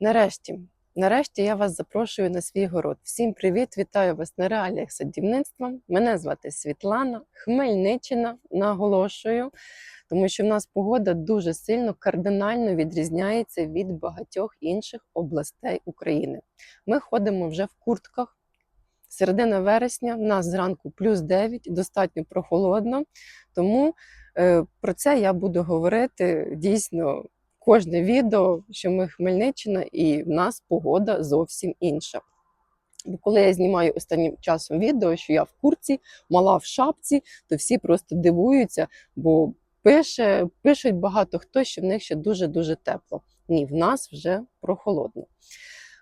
Нарешті, нарешті я вас запрошую на свій город. Всім привіт! Вітаю вас на реаліях садівництва. Мене звати Світлана, Хмельниччина, наголошую, тому що в нас погода дуже сильно кардинально відрізняється від багатьох інших областей України. Ми ходимо вже в куртках. Середина вересня, в нас зранку плюс 9, достатньо прохолодно. Тому е, про це я буду говорити дійсно кожне відео, що ми Хмельниччина, і в нас погода зовсім інша. Бо коли я знімаю останнім часом відео, що я в курці, мала в шапці, то всі просто дивуються, бо пише, пишуть багато хто, що в них ще дуже-дуже тепло. Ні, в нас вже прохолодно.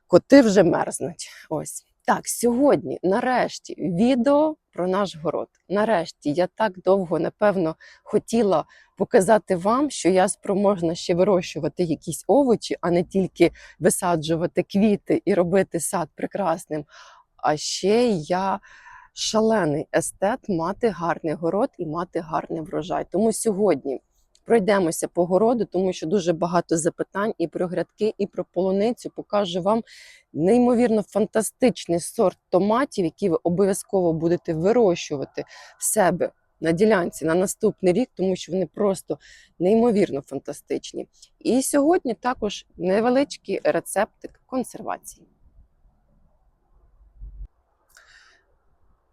Коти вже мерзнуть. Ось. Так, сьогодні, нарешті, відео про наш город. Нарешті, я так довго, напевно, хотіла показати вам, що я спроможна ще вирощувати якісь овочі, а не тільки висаджувати квіти і робити сад прекрасним. А ще я шалений естет мати гарний город і мати гарний врожай. Тому сьогодні пройдемося по городу, тому що дуже багато запитань і про грядки, і про полуницю. Покажу вам неймовірно фантастичний сорт томатів, які ви обов'язково будете вирощувати в себе на ділянці на наступний рік, тому що вони просто неймовірно фантастичні. І сьогодні також невеличкий рецептик консервації.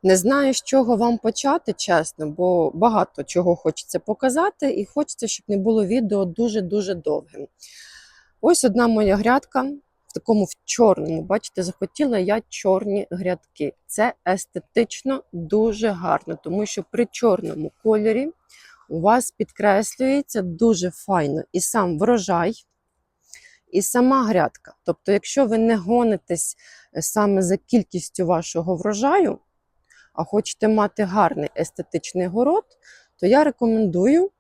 Не знаю, з чого вам почати, чесно, бо багато чого хочеться показати, і хочеться, щоб не було відео дуже-дуже довгим. Ось одна моя грядка в такому в чорному. Бачите, захотіла я чорні грядки. Це естетично дуже гарно, тому що при чорному кольорі у вас підкреслюється дуже файно і сам врожай, і сама грядка. Тобто, якщо ви не гонитесь е, саме за кількістю вашого врожаю, а хочете мати гарний естетичний город, то я рекомендую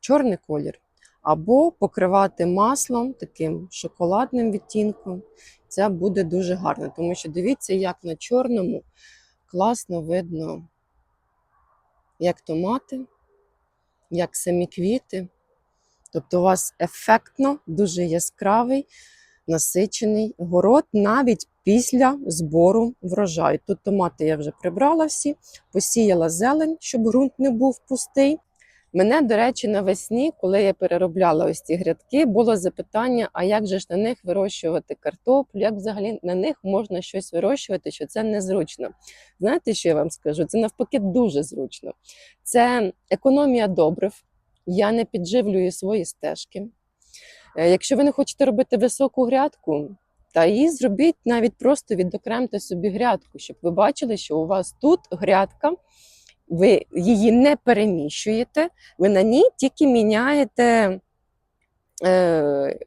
чорний колір. Або покривати маслом таким шоколадним відтінком. Це буде дуже гарно, тому що дивіться, як на чорному класно видно, як томати, як самі квіти. Тобто у вас ефектно, дуже яскравий, насичений город навіть після збору врожаю. Тут томати я вже прибрала всі, посіяла зелень, щоб ґрунт не був пустий. Мене, до речі, навесні, коли я переробляла ось ці грядки, було запитання: а як же ж на них вирощувати картоплю? Як взагалі на них можна щось вирощувати, що це незручно? Знаєте, що я вам скажу? Це навпаки дуже зручно. Це економія добрив. Я не підживлюю свої стежки. Е, Якщо ви не хочете робити високу грядку, та її зробіть навіть просто відокремте собі грядку, щоб ви бачили, що у вас тут грядка, ви її не переміщуєте, ви на ній тільки міняєте, е,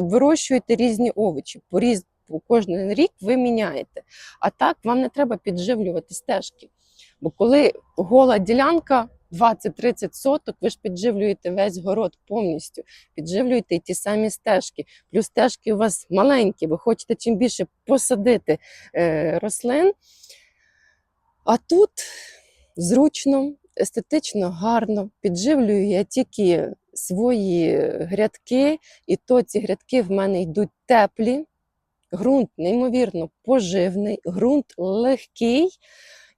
вирощуєте різні овочі. По кожен рік ви міняєте. А так вам не треба підживлювати стежки. Бо коли гола ділянка 20-30 соток, ви ж підживлюєте весь город повністю, підживлюєте і ті самі стежки. Плюс стежки у вас маленькі, ви хочете чим більше посадити е, рослин. А тут зручно, естетично гарно. Підживлюю я тільки свої грядки, і то ці грядки в мене йдуть теплі. Ґрунт неймовірно поживний, ґрунт легкий.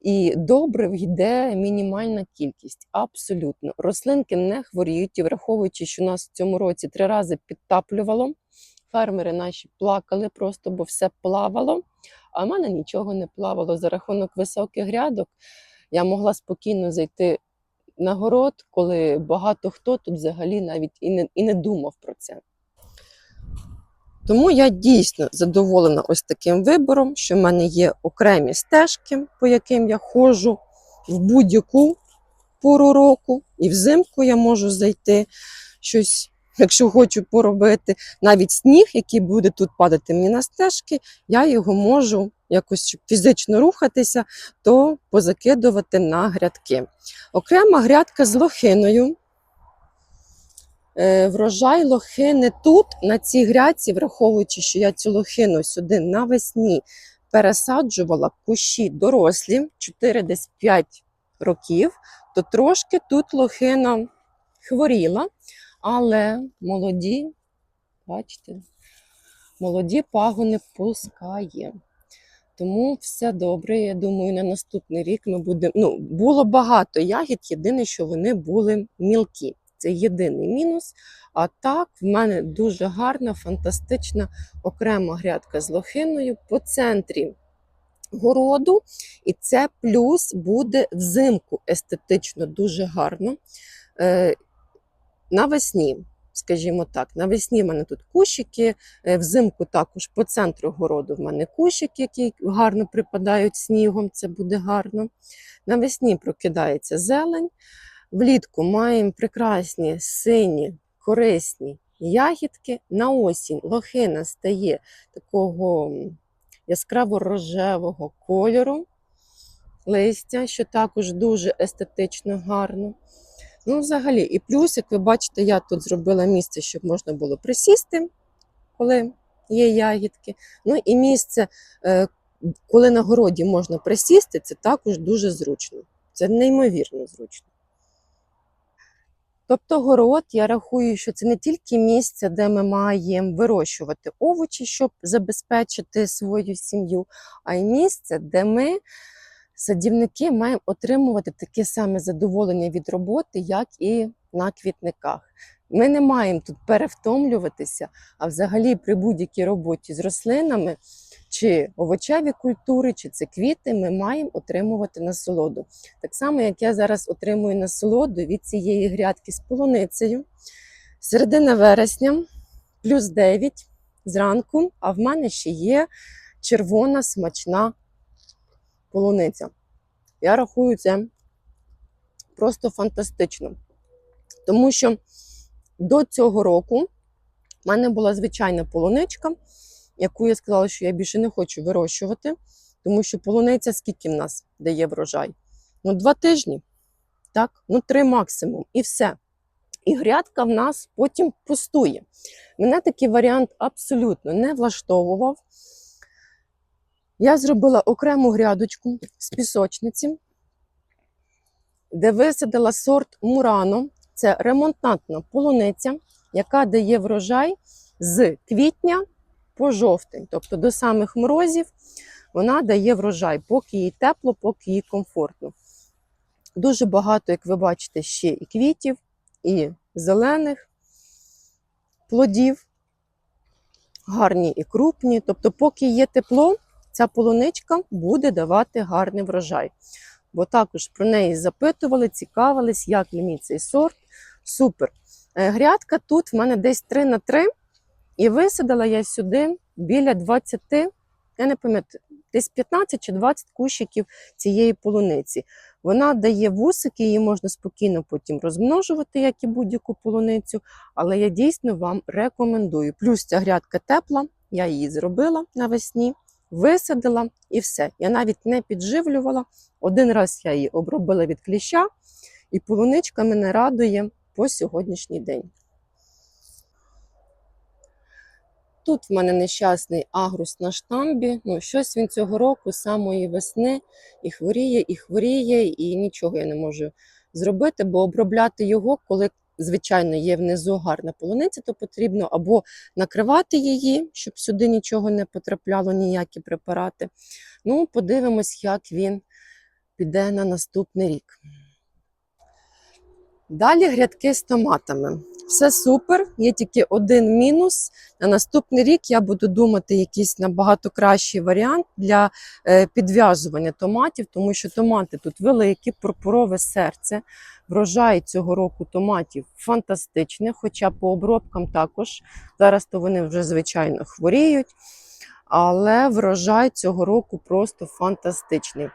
І добрив йде мінімальна кількість. Абсолютно. Рослинки не хворіють, і враховуючи, що нас в цьому році три рази підтаплювало. Фермери наші плакали просто, бо все плавало. А в мене нічого не плавало. За рахунок високих грядок я могла спокійно зайти на город, коли багато хто тут взагалі навіть і не, і не думав про це. Тому я дійсно задоволена ось таким вибором, що в мене є окремі стежки, по яким я ходжу в будь-яку пору року, і взимку я можу зайти щось, якщо хочу поробити. Навіть сніг, який буде тут падати мені на стежки, я його можу якось щоб фізично рухатися, то позакидувати на грядки. Окрема грядка з лохиною. Е, Врожай лохини тут, на цій грядці, враховуючи, що я цю лохину сюди навесні пересаджувала кущі дорослі, 4 десь 5 років, то трошки тут лохина хворіла, але молоді Бачите? Молоді пагони пускає. Тому все добре. Я думаю, на наступний рік ми будемо. Ну, було багато ягід, єдине, що вони були мілкі. Це єдиний мінус. А так, в мене дуже гарна, фантастична окрема грядка з лохиною по центрі городу. І це плюс буде взимку естетично дуже гарно. Е, навесні, скажімо так, навесні в мене тут кущики, е, взимку також по центру городу в мене кущики, які гарно припадають снігом, це буде гарно. Навесні прокидається зелень. Влітку маємо прекрасні сині, корисні ягідки. На осінь лохина стає такого яскраво-рожевого кольору листя, що також дуже естетично гарно. Ну, взагалі, і плюс, як ви бачите, я тут зробила місце, щоб можна було присісти, коли є ягідки. Ну і місце, е, коли на городі можна присісти, це також дуже зручно. Це неймовірно зручно. Тобто город, я рахую, що це не тільки місце, де ми маємо вирощувати овочі, щоб забезпечити свою сім'ю, а й місце, де ми, садівники, маємо отримувати таке саме задоволення від роботи, як і на квітниках. Ми не маємо тут перевтомлюватися, а взагалі при будь-якій роботі з рослинами, чи овочеві культури, чи це квіти, ми маємо отримувати насолоду. Так само, як я зараз отримую насолоду від цієї грядки з полуницею. Середина вересня, плюс 9 зранку, а в мене ще є червона смачна полуниця. Я рахую це просто фантастично. Тому що до цього року в мене була звичайна полуничка, яку я сказала, що я більше не хочу вирощувати, тому що полуниця скільки в нас дає врожай? Ну, два тижні, так, ну три максимум, і все. І грядка в нас потім пустує. Мене такий варіант абсолютно не влаштовував. Я зробила окрему грядочку з пісочниці, де висадила сорт Мурано. Це ремонтантна полуниця, яка дає врожай з квітня по жовтень, тобто до самих морозів вона дає врожай, поки їй тепло, поки їй комфортно. Дуже багато, як ви бачите, ще і квітів, і зелених плодів, гарні і крупні. Тобто, поки є тепло, ця полуничка буде давати гарний врожай. Бо також про неї запитували, цікавились, як мені цей сорт. Супер. Е, Грядка тут в мене десь 3 на 3, і висадила я сюди біля 20, я не пам'ятаю, десь 15 чи 20 кущиків цієї полуниці. Вона дає вусики, її можна спокійно потім розмножувати, як і будь-яку полуницю. Але я дійсно вам рекомендую. Плюс ця грядка тепла, я її зробила навесні, висадила і все. Я навіть не підживлювала. Один раз я її обробила від кліща, і полуничка мене радує по сьогоднішній день. Тут в мене нещасний агрус на штамбі. Ну, щось він цього року, з самої весни, і хворіє, і хворіє, і нічого я не можу зробити, бо обробляти його, коли, звичайно, є внизу гарна полуниця, то потрібно або накривати її, щоб сюди нічого не потрапляло, ніякі препарати. Ну, подивимось, як він піде на наступний рік. Далі грядки з томатами. Все супер, є тільки один мінус. На наступний рік я буду думати якийсь набагато кращий варіант для е, підв'язування томатів, тому що томати тут великі, пурпурове серце. Врожай цього року томатів фантастичний, хоча по обробкам також. Зараз то вони вже звичайно хворіють. Але врожай цього року просто фантастичний.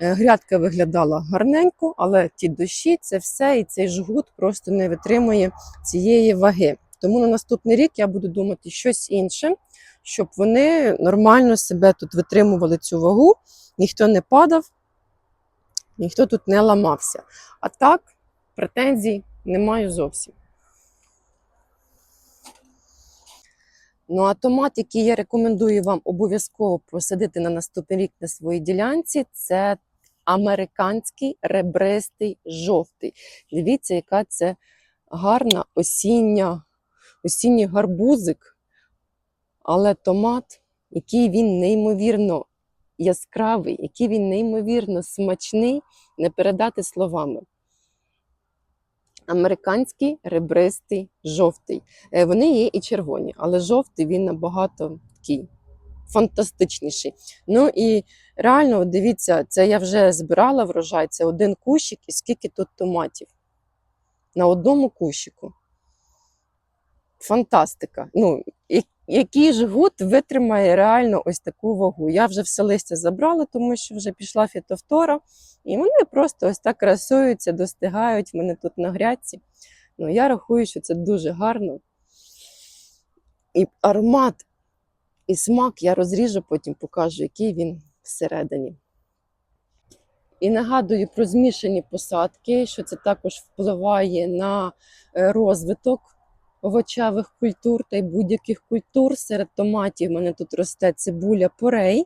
Е, Грядка виглядала гарненько, але ті дощі, це все, і цей жгут просто не витримує цієї ваги. Тому на наступний рік я буду думати щось інше, щоб вони нормально себе тут витримували цю вагу, ніхто не падав, ніхто тут не ламався. А так, претензій не маю зовсім. Ну а томат, який я рекомендую вам обов'язково посадити на наступний рік на своїй ділянці, це американський ребристий жовтий. Дивіться, яка це гарна осіння, осінній гарбузик, але томат, який він неймовірно яскравий, який він неймовірно смачний, не передати словами. Американський ребристий жовтий. Е, Вони є і червоні, але жовтий він набагато такий фантастичніший. Ну і реально, дивіться, це я вже збирала врожай, це один кущик, і скільки тут томатів на одному кущику. Фантастика. Ну, який ж гуд витримає реально ось таку вагу? Я вже все листя забрала, тому що вже пішла фітофтора, і вони просто ось так красуються, достигають мене тут на грядці. Ну, я рахую, що це дуже гарно. І аромат, і смак я розріжу, потім покажу, який він всередині. І нагадую про змішані посадки, що це також впливає на е, розвиток овочевих культур та й будь-яких культур. Серед томатів в мене тут росте цибуля порей.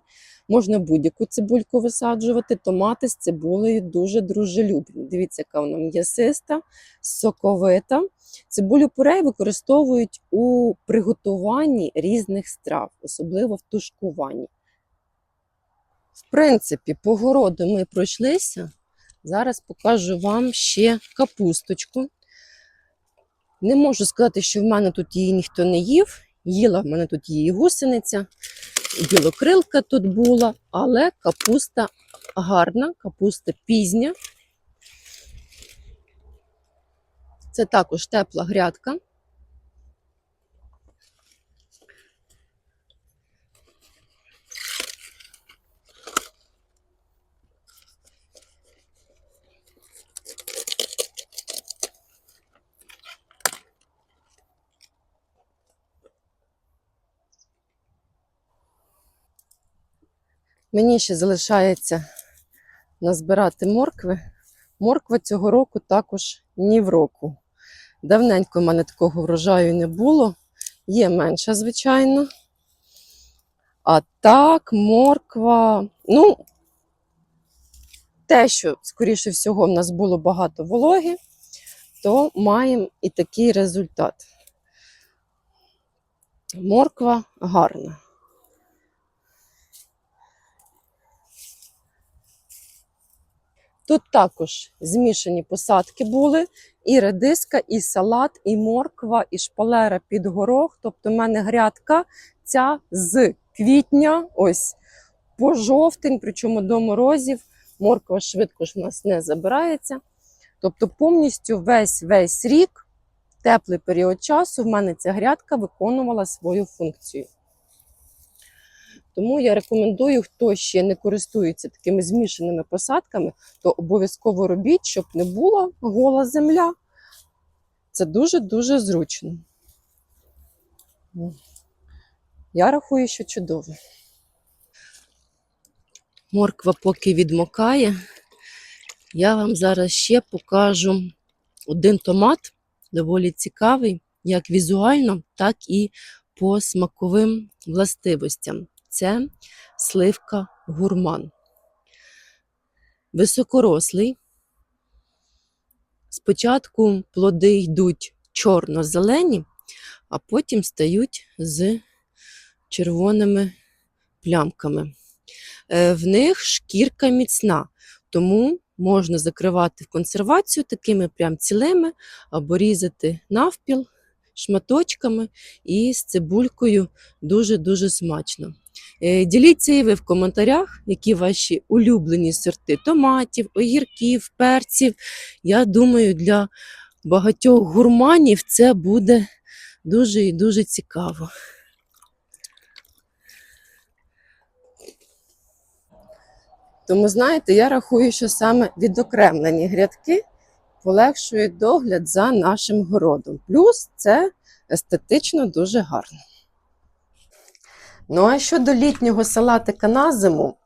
Можна будь-яку цибульку висаджувати. Томати з цибулею дуже дружелюбні. Дивіться, яка вона м'ясиста, соковита. Цибулю порей використовують у приготуванні різних страв, особливо в тушкуванні. В принципі, по городу ми пройшлися. Зараз покажу вам ще капусточку. Не можу сказати, що в мене тут її ніхто не їв. Їла в мене тут її гусениця, білокрилка тут була, але капуста гарна, капуста пізня. Це також тепла грядка. Мені ще залишається назбирати моркви. Морква цього року також ні в року. Давненько в мене такого врожаю не було. Є менша, звичайно. А так, морква. Ну, те, що, скоріше всього, в нас було багато вологи, то маємо і такий результат. Морква гарна. Тут також змішані посадки були: і редиска, і салат, і морква, і шпалера під горох. Тобто, в мене грядка ця з квітня, ось по жовтень, причому до морозів. Морква швидко ж в нас не забирається. Тобто, повністю весь весь рік, теплий період часу, в мене ця грядка виконувала свою функцію. Тому я рекомендую, хто ще не користується такими змішаними посадками, то обов'язково робіть, щоб не була гола земля. Це дуже-дуже зручно. Я рахую, що чудово. Морква поки відмокає, я вам зараз ще покажу один томат, доволі цікавий, як візуально, так і по смаковим властивостям це сливка гурман. Високорослий. Спочатку плоди йдуть чорно-зелені, а потім стають з червоними плямками. Е, В них шкірка міцна, тому можна закривати в консервацію такими прям цілими або різати навпіл шматочками і з цибулькою дуже-дуже смачно. Е, Діліться і ви в коментарях, які ваші улюблені сорти томатів, огірків, перців. Я думаю, для багатьох гурманів це буде дуже і дуже цікаво. Тому, знаєте, я рахую, що саме відокремлені грядки полегшують догляд за нашим городом. Плюс це естетично дуже гарно. Ну а щодо літнього салатика на зиму,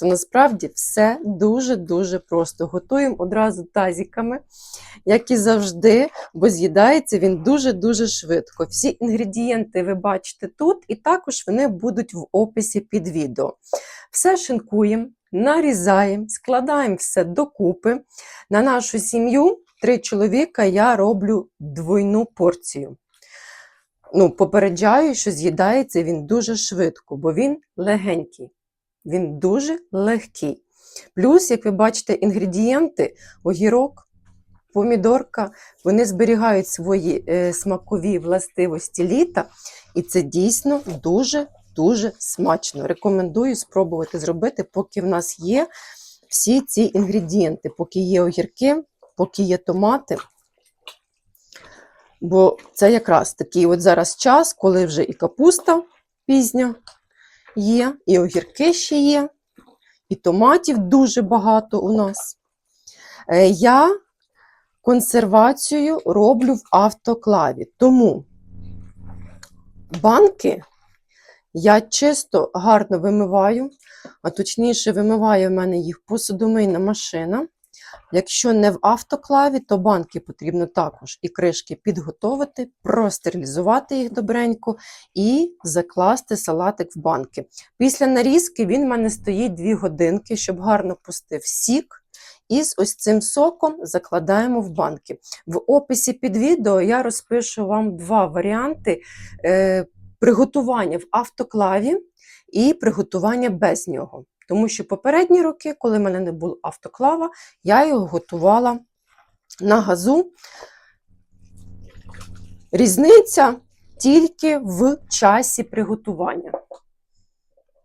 то насправді все дуже-дуже просто. Готуємо одразу тазіками, як і завжди, бо з'їдається він дуже-дуже швидко. Всі інгредієнти ви бачите тут, і також вони будуть в описі під відео. Все шинкуємо, нарізаємо, складаємо все докупи. На нашу сім'ю три чоловіка я роблю двойну порцію. Ну, попереджаю, що з'їдається він дуже швидко, бо він легенький. Він дуже легкий. Плюс, як ви бачите, інгредієнти, огірок, помідорка, вони зберігають свої е, смакові властивості літа, і це дійсно дуже-дуже смачно. Рекомендую спробувати зробити, поки в нас є всі ці інгредієнти, поки є огірки, поки є томати. Бо це якраз такий от зараз час, коли вже і капуста пізня є, і огірки ще є, і томатів дуже багато у нас. Е, Я консервацію роблю в автоклаві, тому банки я чисто гарно вимиваю, а точніше, вимиває в мене їх посудомийна машина. Якщо не в автоклаві, то банки потрібно також і кришки підготовити, простерилізувати їх добренько і закласти салатик в банки. Після нарізки він в мене стоїть 2 годинки, щоб гарно пустив сік. І з ось цим соком закладаємо в банки. В описі під відео я розпишу вам два варіанти е, приготування в автоклаві і приготування без нього. Тому що попередні роки, коли в мене не було автоклава, я його готувала на газу. Різниця тільки в часі приготування.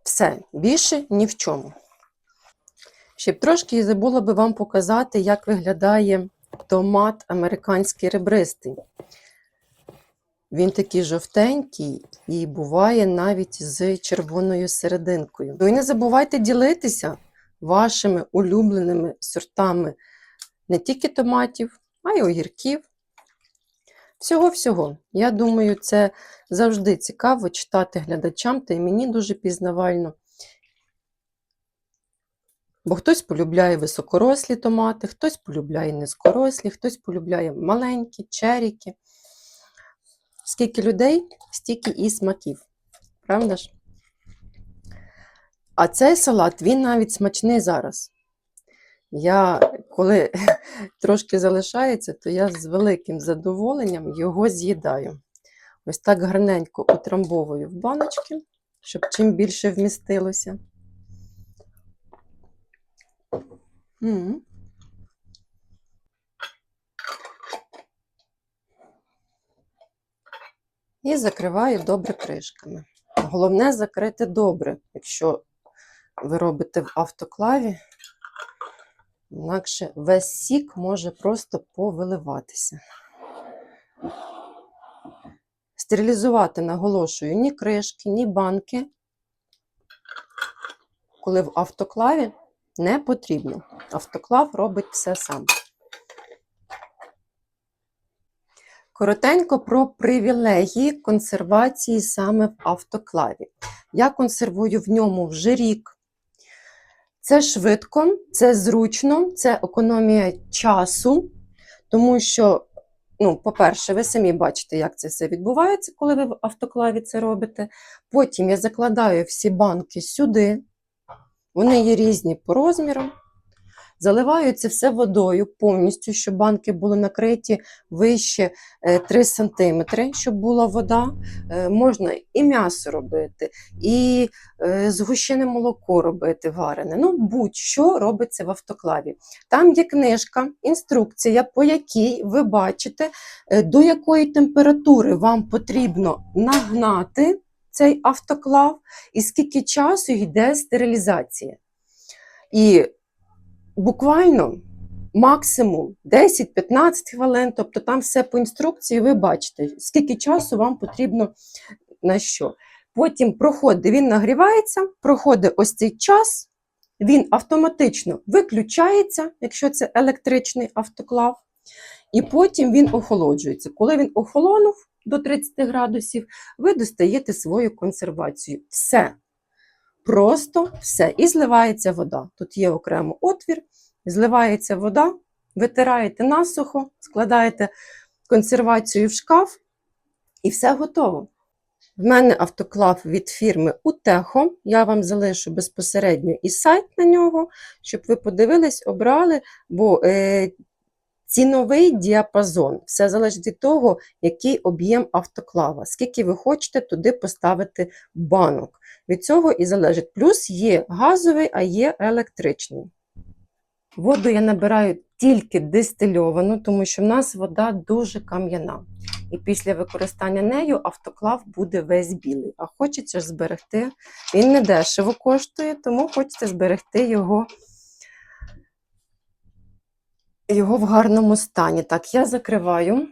Все, більше ні в чому. Ще б трошки забула би вам показати, як виглядає томат американський ребристий. Він такий жовтенький і буває навіть з червоною серединкою. Ну і не забувайте ділитися вашими улюбленими сортами не тільки томатів, а й огірків. Всього-всього. Я думаю, це завжди цікаво читати глядачам, та й мені дуже пізнавально. Бо хтось полюбляє високорослі томати, хтось полюбляє низькорослі, хтось полюбляє маленькі, черіки. Скільки людей, стільки і смаків. Правда ж? А цей салат, він навіть смачний зараз. Я, коли трошки залишається, то я з великим задоволенням його з'їдаю. Ось так гарненько утрамбовую в баночки, щоб чим більше вмістилося. І закриваю добре кришками. Головне закрити добре, якщо ви робите в автоклаві, інакше весь сік може просто повиливатися. Стерилізувати, наголошую, ні кришки, ні банки, коли в автоклаві не потрібно. Автоклав робить все сам. Коротенько про привілегії консервації саме в автоклаві. Я консервую в ньому вже рік. Це швидко, це зручно, це економія часу, тому що, ну, по-перше, ви самі бачите, як це все відбувається, коли ви в автоклаві це робите. Потім я закладаю всі банки сюди. Вони є різні по розмірам. Заливаю все водою повністю, щоб банки були накриті вище 3 см, щоб була вода. Е, Можна і м'ясо робити, і е, згущене молоко робити варене. Ну, будь-що робиться в автоклаві. Там є книжка, інструкція, по якій ви бачите, е, до якої температури вам потрібно нагнати цей автоклав, і скільки часу йде стерилізація. І буквально максимум 10-15 хвилин, тобто там все по інструкції, ви бачите, скільки часу вам потрібно на що. Потім проходить, він нагрівається, проходить ось цей час, він автоматично виключається, якщо це електричний автоклав, і потім він охолоджується. Коли він охолонув до 30 градусів, ви достаєте свою консервацію. Все. Просто все. І зливається вода. Тут є окремо отвір, зливається вода, витираєте насухо, складаєте консервацію в шкаф, і все готово. В мене автоклав від фірми Утехо. Я вам залишу безпосередньо і сайт на нього, щоб ви подивились, обрали, бо е, ціновий діапазон. Все залежить від того, який об'єм автоклава. Скільки ви хочете туди поставити банок. Від цього і залежить. Плюс є газовий, а є електричний. Воду я набираю тільки дистильовану, тому що в нас вода дуже кам'яна. І після використання нею автоклав буде весь білий. А хочеться ж зберегти. Він не дешево коштує, тому хочеться зберегти його, його в гарному стані. Так, я закриваю,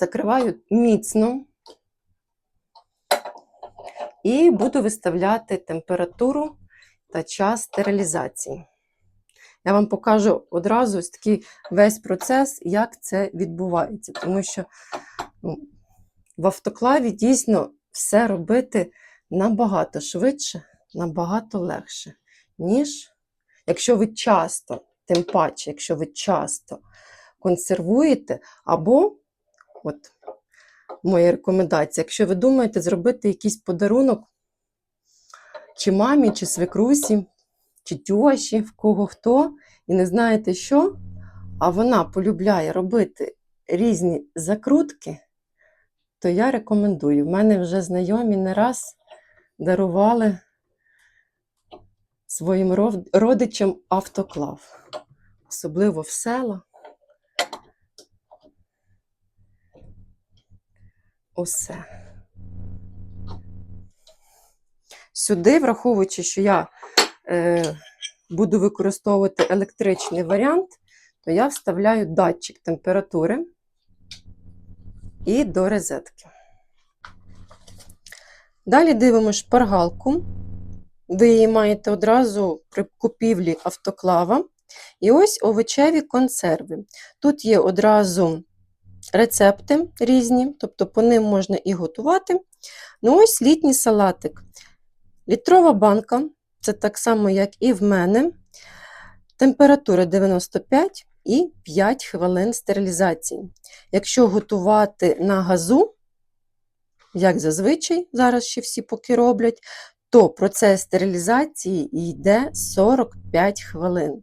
закриваю міцно і буду виставляти температуру та час стерилізації. Я вам покажу одразу ось такий весь процес, як це відбувається. Тому що ну, в автоклаві дійсно все робити набагато швидше, набагато легше, ніж якщо ви часто, тим паче, якщо ви часто консервуєте, або, от моя рекомендація, якщо ви думаєте зробити якийсь подарунок чи мамі, чи свекрусі, чи тьоші, в кого хто, і не знаєте що, а вона полюбляє робити різні закрутки, то я рекомендую. В мене вже знайомі не раз дарували своїм родичам автоклав, особливо в села. Усе. Сюди, враховуючи, що я е, буду використовувати електричний варіант, то я вставляю датчик температури і до розетки. Далі дивимося шпаргалку. Ви її маєте одразу при купівлі автоклава. І ось овочеві консерви. Тут є одразу рецепти різні, тобто по ним можна і готувати. Ну, ось літній салатик. Літрова банка, це так само, як і в мене. Температура 95 і 5 хвилин стерилізації. Якщо готувати на газу, як зазвичай, зараз ще всі поки роблять, то процес стерилізації йде 45 хвилин.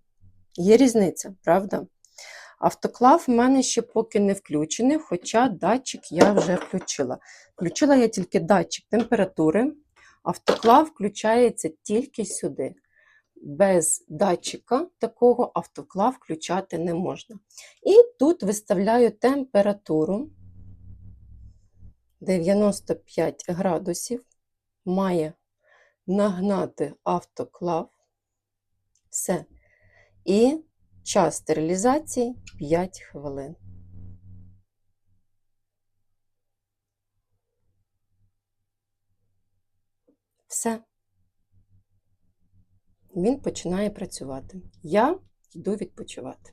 Є різниця, правда? Автоклав в мене ще поки не включений, хоча датчик я вже включила. Включила я тільки датчик температури. Автоклав включається тільки сюди. Без датчика такого автоклав включати не можна. І тут виставляю температуру 95 градусів. Має нагнати автоклав. Все. І час стерилізації 5 хвилин. Все. Він починає працювати. Я йду відпочивати.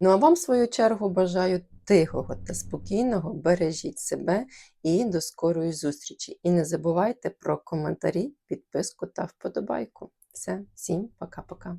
Ну а вам, в свою чергу, бажаю тихого та спокійного. Бережіть себе і до скорої зустрічі. І не забувайте про коментарі, підписку та вподобайку. Все, всім пока-пока.